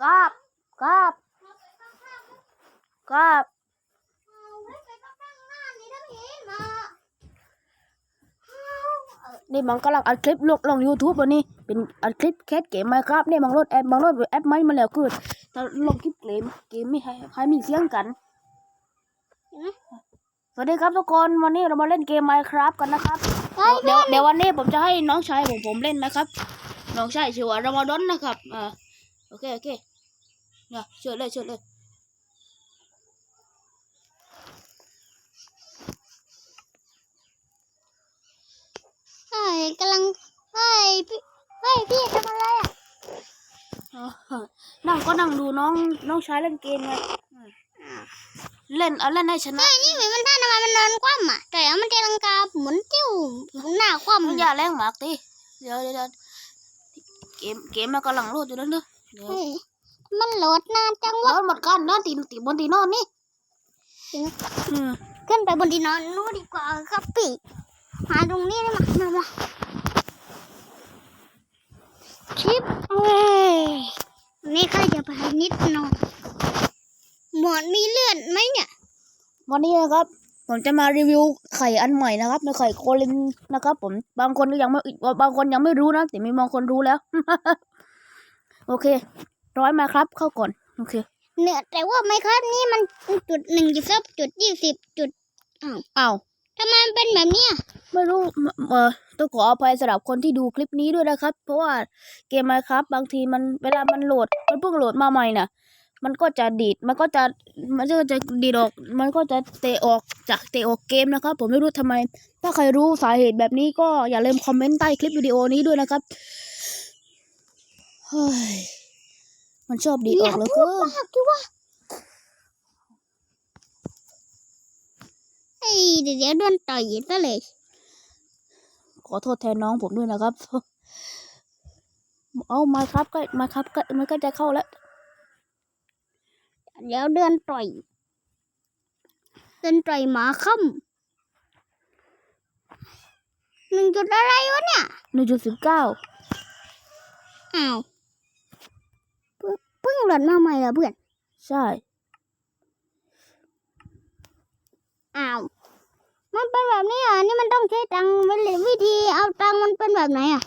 ครับครับครับนี่มันกำลังอัดคลิปลงลงยูทูบวันนี้ เป็นอัดคลิปแคสเกมไหมครับนี่บางรถแอปบางรถแอปไม่มาแล้วคือถ้าลงคลิปเกมเกมไม่ให้ให้มีเสียงกันสวัสดีครับทุกคนวันนี้เรามาเล่นเกมไมครับกันนะครับ เดี๋ยวเดี๋ยววันนี้ผมจะให้น้องชายของผมเล่นนะครับ น้องชายชื่อว่ารามดอนนะครับอ่าโอเคโอเคเนี่ยเชิญเลยเชิญเลยเฮ้ยกำลังเฮ้ยพี่เฮ้ยพี่ทำอะไรอะอ่านั่งก็นั่งดูน้องน้องชายเล่นเกมไงอืมเล่นเอาเล่นให้ชนะเฮ้ยนี่เหมือนมันท่าทำไมมันนอนคว่ำอะแต่แล้วมันตีลังกาหมุนติ้วหมุนหน้าคว่ำมึงอย่าแรงหมากตีเดี๋ยวเดี๋ยวเดี๋ยวเกมเกมมันกำลังโหลดอยู่นั่นเด้อเดี๋ยวเฮ้ย มันโหลดนานจังนวะอนหมดกันนอนตีนตีบนตีนอนนี่อืมขึ้นไปบนที่นอนนู้นดีกว่าครับพี่หาตรงนี้ได้ไหมมามาคลิปเอ้ยนี่ข้าจะไปนิดหน่อยหมอนมีเลือดไหมเนี่ยวันนี้นะครับ ผมจะมารีวิวไข่อันใหม่นะครับในไข่โคลินนะครับ ผมบางคนก็ยังไม่บางคนยังไม่รู้นะแต่มีบางคนรู้แล้ว โอเค ร้อยมาครับ เข้าก่อน โอเค เนี่ยแต่ว่าไม่ครับนี่มันจุดหนึ่งจุดสับจุดยี่สิบจุดอ้าวอ้าวทำไมมันเป็นแบบเนี้ยไม่รู้เออต้องขออภัยสำหรับคนที่ดูคลิปนี้ด้วยนะครับ เพราะว่าเกมไมครับ บางทีมันเวลามันโหลด มันเพิ่งโหลดมาใหม่น่ะ มันก็จะดีด มันก็จะ มันก็จะดีดออก มันก็จะเตะออกจากเตะออกเกมนะครับ ผมไม่รู้ทำไม ถ้าใครรู้สาเหตุแบบนี้ก็อย่าลืมคอมเมนต์ใต้คลิปวิดีโอนี้ด้วยนะครับเฮ้ยมันชอบดีดออกเหลือพูเกิดนมากดิว่าไอ้ยเดี๋ยวโดนต่อยซะเลย ขอโทษแทนน้องผมด้วยนะครับ เอามาครับก็มาครับก็มันก็จะเข้าแล้ว เดี๋ยวเดินต่อยเดินต่อยหมาค่ำหนึ่งจุดอะไรวะเนี่ยหนึ่งจุดสิบเก้าอ้าว เพิ่งเพิ่งหล่นมาใหม่เหรอเพื่อน ใช่ อ้าว มันเป็นแบบนี้เหรอ นี่มันต้องใช้ตังค์มันเลยวิธีเอาตังค์มันเป็นแบบไหนอะ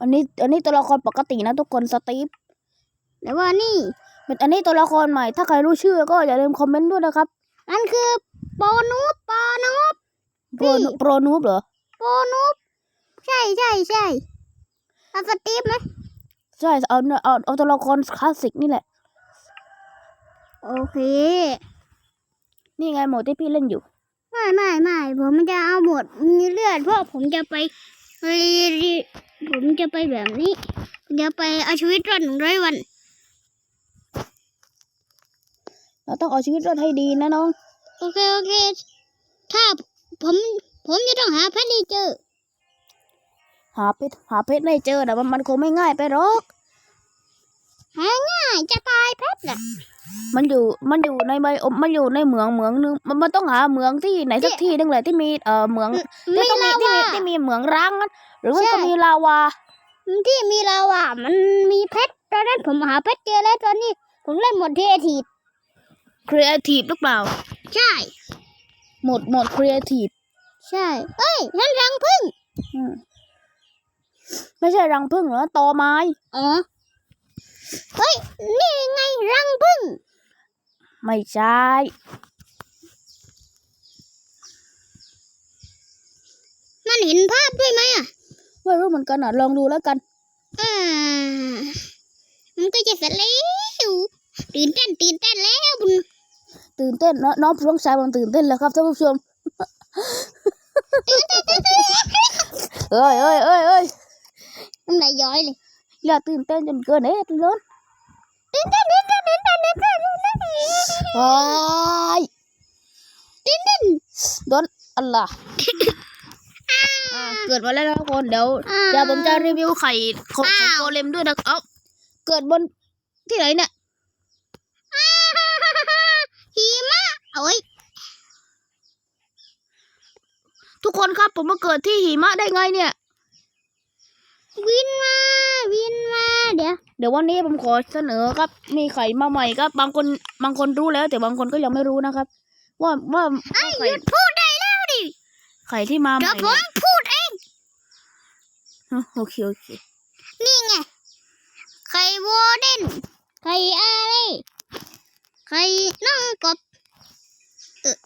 อันนี้ อันนี้ตัวละครปกตินะทุกคนสตีฟแต่ว่านี่เป็นอันนี้ตัวละครใหม่ ถ้าใครรู้ชื่อก็อย่าลืมคอมเมนต์ด้วยนะครับนั่นคือโปนูปปอนูปโปรนี่โปรนูบเหรอโปนูปใช่ใช่ใช่เอาสตีฟไหม ใช่เอาเอาเอาตัวละครคลาสสิกนี่แหละ โอเค นี่ไงโหมดที่พี่เล่นอยู่ ไม่ไม่ไม่ผมจะเอาหมดมีเลือดเพราะผมจะไปรีรีผมจะไปแบบนี้ผมจะไปเอาชีวิตรอดหนึ่งร้อยวัน เราต้องเอาชีวิตรอดให้ดีนะน้อง โอเค โอเค ถ้าผมผมจะต้องหาเพชรให้เจอหาเพชรหาเพชรไม่เจอแต่ว่ามันคงไม่ง่ายไปหรอกหาง่ายจะตายเพชรน่ะมันอยู่มันอยู่ในใบอมมันอยู่ในเหมืองเหมืองนึงมันมันต้องหาเหมืองที่ไหนสักที่นึงแหละที่มีเอ่อเหมืองไม่ที่ต้องมีลาที่วามีที่มีเหมืองร้างนั้นหรือว่าใช่ก็มีลาวาที่มีลาวามันมีเพชรตอนนั้นผมหาเพชรเจอแล้วตอนนี้ ผมเล่นหมดทีทีครีเอทีฟหรือเปล่า ใช่ หมดหมดครีเอทีฟใช่ เอ้ยนั่นรังพึ่ง ไม่ใช่รังผึ้งเหรอตอไม้อ๋อเฮ้ย นี่ไงรังพึ่ง ไม่ใช่มันเห็นภาพด้วยไหมอะไม่รู้เหมือนกันอะลองดูแล้วกัน อ่า มันก็จะเสร็จแล้วตื่นเต้นตื่นเต้นแล้วบุญตื่นเต้นเนอะน้องน้องชายมันตื่นเต้นแล้วครับท่านผู้ชมเอ้ยเอ้ยเอ้ยเอ้ย น้ำลายย้อยเลยอย่าตื่นเต้นจนเกินเอ๊ะร้อนตื่นเต้นตื่นเต้นตื่นเต้นตื่นเต้นตื่นเต้นโอ้ยตื่นเต้นโดนอะไรอ่าเกิดมาแล้วนะทุกคนเดี๋ยวอ่าเดี๋ยวผมจะรีวิวไข่ของของอ้าวโกเลมด้วยนะเอ้าเกิดบนที่ไหนเนี่ยหิมะโอ้ยทุกคนครับผมมาเกิดที่หิมะได้ไงเนี่ย วินมา วินมา เดี๋ยว เดี๋ยววันนี้ผมขอเสนอครับ มีไข่มาใหม่ครับ บางคน บางคนรู้แล้ว แต่บางคนก็ยังไม่รู้นะครับ ว่าว่าว่าไข่พูดได้แล้วดิ ไข่ที่มาใหเดี๋ยม่วผมพูดเอง ฮะโอเคโอเค นี่ไง ไข่วอเดนไข่อะไร ไข่น้องกบเออ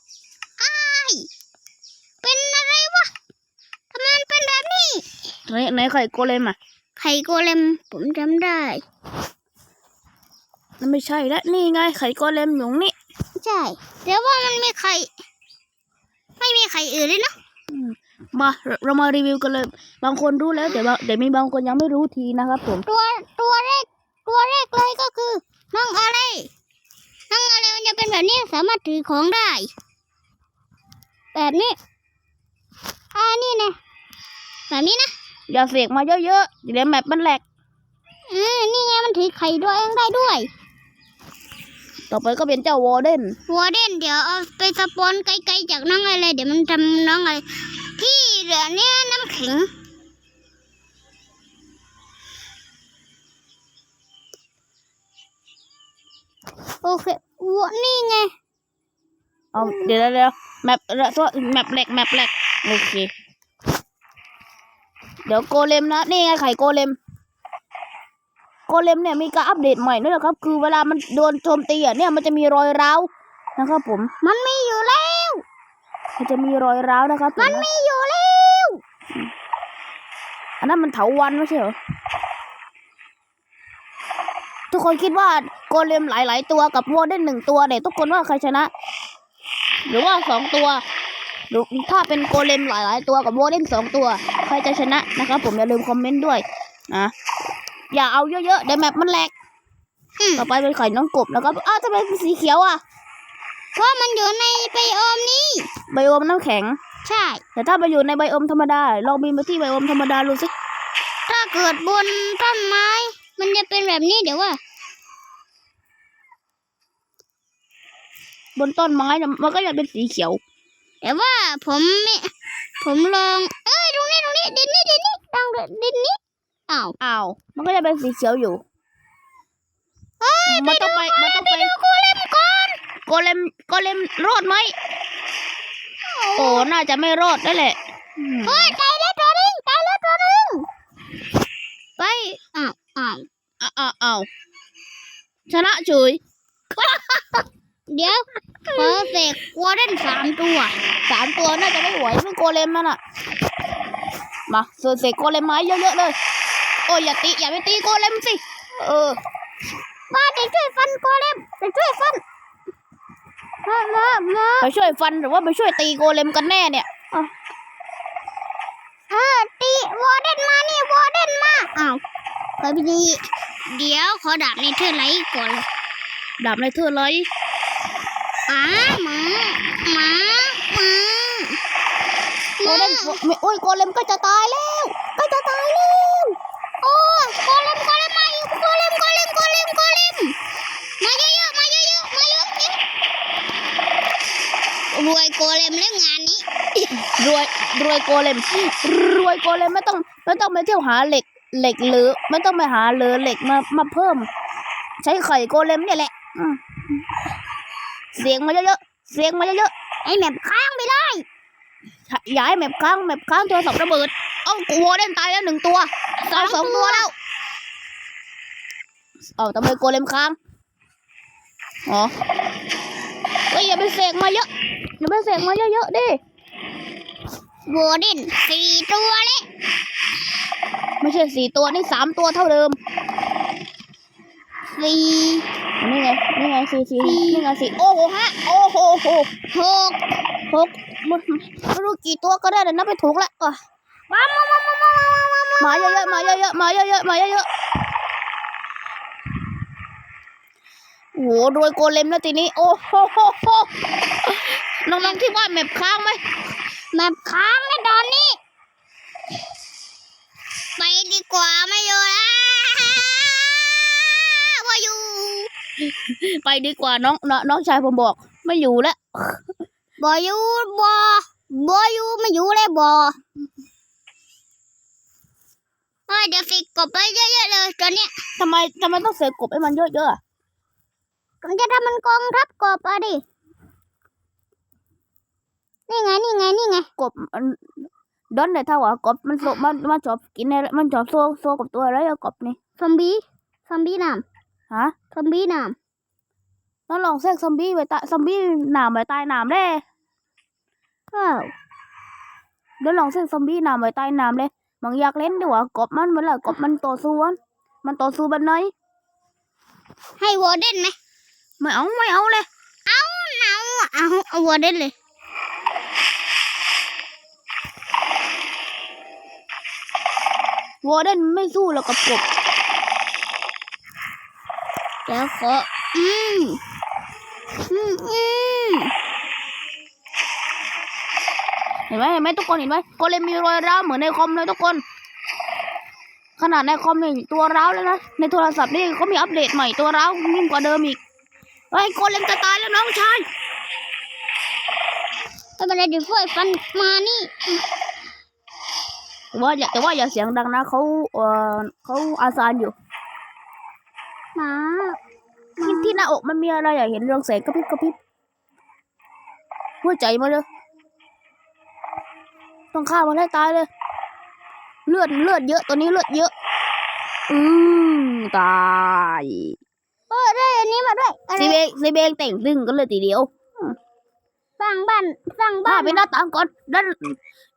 อ้าย เป็นอะไรวะทำไมมันเป็นแบบนี้ ไหนไหนไข่โกเลมอะไข่โกเลมผมจำได้นั่นไม่ใช่และนี่ไงไข่โกเลมอยู่นี่ใช่แต่ว่ามันมีไข่ไม่มีไข่อื่นเลยนะอืมมาเราเรามารีวิวกันเลย บางคนรู้แล้วแต่ว่าเดี๋ยวมีบางคนยังไม่รู้ทีนะครับผม ตัวตัวแรกตัวแรกเลยก็คือน้องอะไรน้องอะไรมันจะเป็นแบบนี้สามารถถือของได้ แบบนี้อ่านี่นะแบบนี้นะ อย่าเสกมาเยอะๆเดี๋ยวแมปมันแหลกอืมนี่ไงมันถือไข่ด้วยเองได้ด้วย ต่อไปก็เป็นเจ้าวอร์เดนวอร์เดนเดี๋ยวเอาไปสปอนไกลๆจากน้องอะไรเดี๋ยวมันทำน้องอะไรที่เหลือเนี่ยน้ำแข็งโอเควอนี่ไงเอาเดี๋ยวเดี๋ยวเดี๋ยวแมปเดี๋ยวโทษแมปแหลกแมปแหลกโอเค เดี๋ยวโกเลมนะนี่ไงไข่โกเลม โกเลมเนี่ยมีการอัปเดตใหม่ด้วยนะครับ คือเวลามันโดนโจมตีอะเนี่ยมันจะมีรอยร้าวนะครับผม มันมีอยู่แล้ว มันจะมีรอยร้าวนะครับผมมันนะมีอยู่แล้วอันนั้นมันเถาวันไม่ใช่เหรอทุกคนคิดว่าโกเลมหลาย ๆ ตัวกับวอร์เดนหนึ่งตัวเนี่ยทุกคนว่าใครชนะ หรือว่าสองตัว หรือถ้าเป็นโกเลมหลายๆตัวกับวอร์เดนสองตัว ใครจะชนะนะครับ ผมอย่าลืมคอมเมนต์ด้วยนะอย่าเอาเยอะๆเดี๋ยวแมปมันแหลกอืมต่อไปเป็นไข่น้องกบนะครับอ้าวทำไมเป็นสีเขียวอะเพราะมันอยู่ในไบโอมนี้ไบโอมน้ำแข็ง ใช่ แต่ถ้าไปอยู่ในไบโอมธรรมดาลองบินไปที่ไบโอมธรรมดาดูสิถ้าเกิดบนต้นไม้ มันจะเป็นแบบนี้เดี๋ยวว่าบนต้นไม้เนี่ยมันก็จะเป็นสีเขียว แต่ว่าผมไม่ผมลอง เอ้ยตรงนี้ตรงนี้ดินนี่ดินนี่ตรงดินนี่อ้าวอ้าวมันก็จะเป็นสีเขียวอยู่เฮ้ยมันต้องไปมันต้องไปดูโกเลมก่อนโกเลมโกเลมรอดไหมโอ้น่าจะไม่รอดได้แหละอืมเฮ้ยตายแล้วตัวหนึงตายแล้วตัวหนึงไปอ้าวอ้าวอ้าวอ้าวอ้าวชนะเฉยเดี๋ยว ขอเสกวอร์เดนสามตัวสามตัวน่าจะไม่ไหวเป็นโกเลมมันอะ มาเสกเสกโกเลมไม้เยอะๆเลย โอ้ยอย่าตีอย่าไปตีโกเลมสิ เออมาจะช่วยฟันโกเลมจะช่วยฟันมามามาไปช่วยฟันหรือว่าไปช่วยตีโกเลมกันแน่เนี่ยอ้าวเออตีวอร์เดนมานี่วอร์เดนมาอ้าวไปพี่ดีเดี๋ยวขอดาบในเธอร์ไลท์ก่อนดาบในเธอเลย อ้าหมาหมาหมาโกเลมไม่โอ้ยโกเลมก็จะตายแล้วก็จะตายแล้วโอ้โกเลมโกเลมมาอยู่โกเลมโกเลมโกเลมโกเลมมาเยอะๆมาเยอะๆมาเยอะๆรวยโกเลมเล่นงานนี้รวยรวยโกเลมรวยโกเลมไม่ต้องไม่ต้องไปเที่ยวหาเหล็กเหล็กหรือไม่ต้องไปหาเหลือเหล็กมามาเพิ่ม ใช้ไข่โกเลมเนี่ยแหละอืม เสียงมาเยอะๆเสียงมาเยอะๆไอ้แมปค้างไปเลยๆอย่าให้แมปค้างแมปค้างโทรศัพท์ระเบิดเอ้ากูโวเล่นตายแล้วหนึ่งตัวตายสองตัวแล้วเอ้าทำไมโกเลมค้างอ๋อเฮ้ยอย่าไปเสกมาเยอะอย่าไปเสกมาเยอะๆดิวอร์เดนสี่ตัวเลยไม่ใช่สี่ตัวนี่สามตัวเท่าเดิม สี่นี่ไง นี่ไงสี่สี่นี่ไงสี่โอ้โหฮะ โอ้โหโหหกหกไม่ไม่รู้กี่ตัวก็ได้แต่นับไปถูกแล้วอะมามามามามามามามาเยอะๆมาเยอะๆมาเยอะๆมาเยอะๆโอ้โหรวยโกเลมแล้วทีนี้ โอ้โหโหโหน้องๆคิดว่าแมปค้างไหมแมปค้างในตอนนี้ ไปดีกว่าไม่อยู่แล้ว ไปดีกว่าน้องน้องน้องชายผมบอก ไม่อยู่แล้วบอยู่บอบออยู่ไม่อยู่เลยบอไอ้เดี๋ยวสิกบไปเยอะๆเลยตอนเนี้ยทำไมทำไมต้องเสกกบให้มันเยอะๆอะผมจะทำมันกองทัพกบอะดิ นี่ไงนี่ไงนี่ไงกบมันดอนเลยถ้าว่ากบมันโซมันมันชอบกินอะไรมันชอบโซโซกับตัวอะไรอะกบนี่ซอมบี้ซอมบี้น้ ฮะำซอมบี้น้แล้วลองเสกซอมบี้ไปตายซอมบี้หนามไปตายหนามเลยำว้าวเดี๋ยวลองเสกซอมบี้หนามไปตายหนามเลยบางอยากเล่นดีกว่ากบมันเวลากบมันต่อสู้อะมันต่อสู้แบบไหนให้วอร์เดนไหมไม่เอาไม่เอาเลย เอาเอาเอาวอร์เดนเลยวอร์เดนไม่สู้แล้วกับกบ เดี๋ยวขออืมอืมอืมเห็นไหมเห็นไหมทุกคนเห็นไหมโกเลมมีรอยร้าวเหมือนในคอมเลยทุกคน ขนาดในคอมนี่ตัวร้าวแล้วนะในโทรศัพท์นี่เขามีอัปเดตใหม่ตัวร้าวยิ่งกว่าเดิมอีกเฮ้ยโกเลมจะตายแล้วน้องชายไม่เป็นไรเดี๋ยวช่วยฟันมานี่แต่ว่าอย่าแต่ว่าอย่าเสียงดังนะเขาเออเขาอาซานอยู่ มาที่ที่หน้าอกมันมีอะไรอะเห็นเรืองแสงกระพริบกระพริบหัวใจมาเลยต้องฆ่ามันให้ตายเลย เลือดเลือดเยอะตัวนี้เลือดเยอะ อืมตายเออได้อันนี้มาด้วยอะไรซีเบงซีเบงแต่งตึงกันเลยทีเดียวสร้างบ้านสร้างบ้าบ้านไปหน้าต่างก่อนด้าน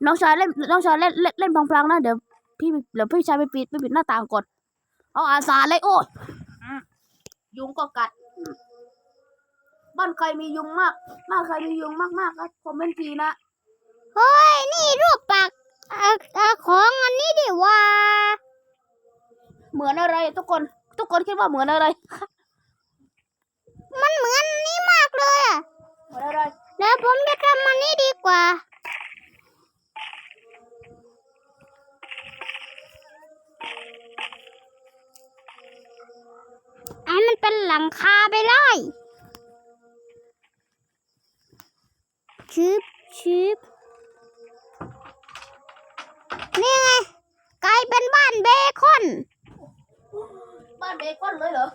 น้องชายเล่นน้องชายเล่นเล่นเล่นพลางๆนะเดี๋ยวพี่เดี๋ยวพี่ชายไปปิดไปปิดหน้าต่างก่อนเอาอาสาเลยโอ้ยอืม ยุงก็กัดอืมบ้านใครมียุงมาก บ้านใครมียุงมากๆครับคอมเมนต์ทีนะ เฮ้ย นี่รูปปากเอาเอาของอันนี้ดิว่า เหมือนอะไร ทุกคน ทุกคนคิดว่าเหมือนอะไร มันเหมือนนี่มากเลยอะเหมือนอะไร แล้วผมจะทำมันนี่ดีกว่า หลังคาไปเลยชิบชิบนี่ไงกลายเป็นบ้านเบคอน บ้านเบคอนเลยเหรอ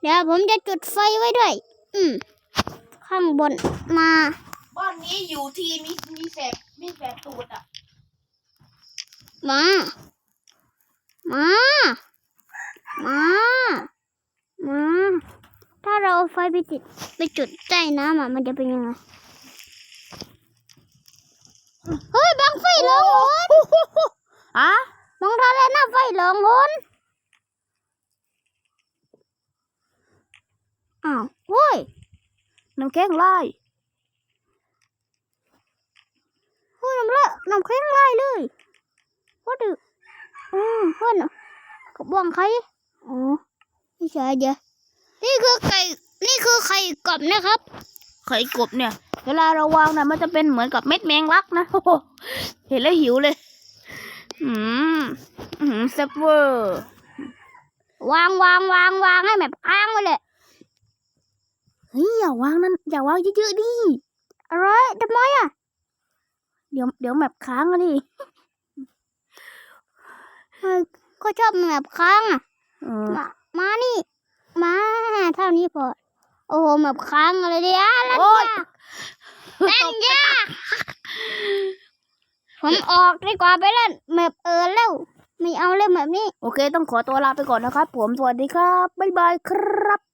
เดี๋ยวผมจะจุดไฟไว้ด้วย อืม ข้างบนมา บ้านนี้อยู่ที่มีมีแสบมีแสบตูดอะ มา มา มามาถ้าเราเอาไฟไปติดไปจุดใต้น้ำอะมันจะเป็นยังไง เฮ้ยบังไฟเหลองหนอะบังทะเลน้าไฟเหลองหนอ้าวเฮ้ยน้ำแข็งไล่เฮ้ยน้ำละน้ำแข็งไล่เลยว่าดือืมเพื่อนอะกระบองไข่ อ๋อไม่ใช่เดี๋ยวนี่คือไก่นี่คือไข่กบนะครับ ไข่กบเนี่ย เวลาเราวางนะมันจะเป็นเหมือนกับเม็ดแมงลักนะโอ้โหเห็นแล้วหิวเลย อืมอืมเซฟเวอร์วางวางวางวางให้แบบค้างไว้เลยเฮ้ยอย่าวางนั้นอย่าวางเยอะๆดิอะไรทำไมอะ เดี๋ยวเดี๋ยวแมปค้างอะดิเฮ้ยก็ชอบแบบค้างอะเออ มามานี่ มาเท่านี้พอ โอ้โหแบบค้างอะไรเนี่ยเล่นโอ้ยยากเล่นยากผมออกดีกว่าไปเล่นแบบเออแล้วไม่เอาเล่นแบบนี้ โอเค ต้องขอตัวลาไปก่อนนะครับ ผมสวัสดีครับ บ๊ายบายครับ